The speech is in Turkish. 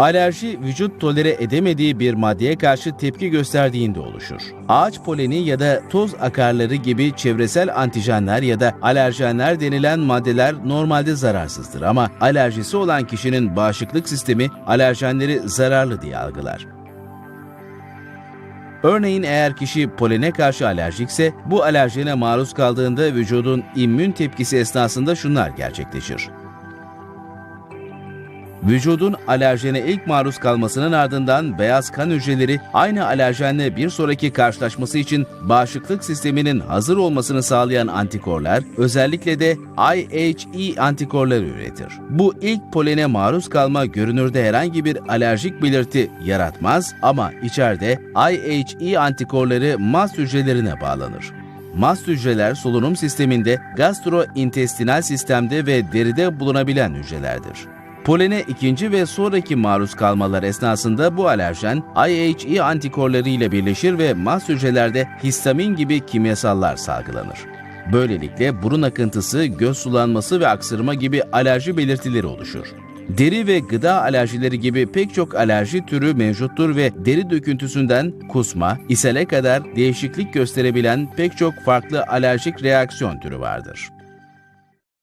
Alerji, vücut tolere edemediği bir maddeye karşı tepki gösterdiğinde oluşur. Ağaç poleni ya da toz akarları gibi çevresel antijenler ya da alerjenler denilen maddeler normalde zararsızdır ama alerjisi olan kişinin bağışıklık sistemi alerjenleri zararlı diye algılar. Örneğin eğer kişi polene karşı alerjikse bu alerjene maruz kaldığında vücudun immün tepkisi esnasında şunlar gerçekleşir. Vücudun alerjene ilk maruz kalmasının ardından beyaz kan hücreleri aynı alerjenle bir sonraki karşılaşması için bağışıklık sisteminin hazır olmasını sağlayan antikorlar, özellikle de IHE antikorları üretir. Bu ilk polene maruz kalma görünürde herhangi bir alerjik belirti yaratmaz ama içeride IHE antikorları mast hücrelerine bağlanır. Mast hücreler solunum sisteminde, gastrointestinal sistemde ve deride bulunabilen hücrelerdir. Polene ikinci ve sonraki maruz kalmalar esnasında bu alerjen IHE antikorları ile birleşir ve mast hücrelerde histamin gibi kimyasallar salgılanır. Böylelikle burun akıntısı, göz sulanması ve aksırma gibi alerji belirtileri oluşur. Deri ve gıda alerjileri gibi pek çok alerji türü mevcuttur ve deri döküntüsünden kusma, ishale kadar değişiklik gösterebilen pek çok farklı alerjik reaksiyon türü vardır.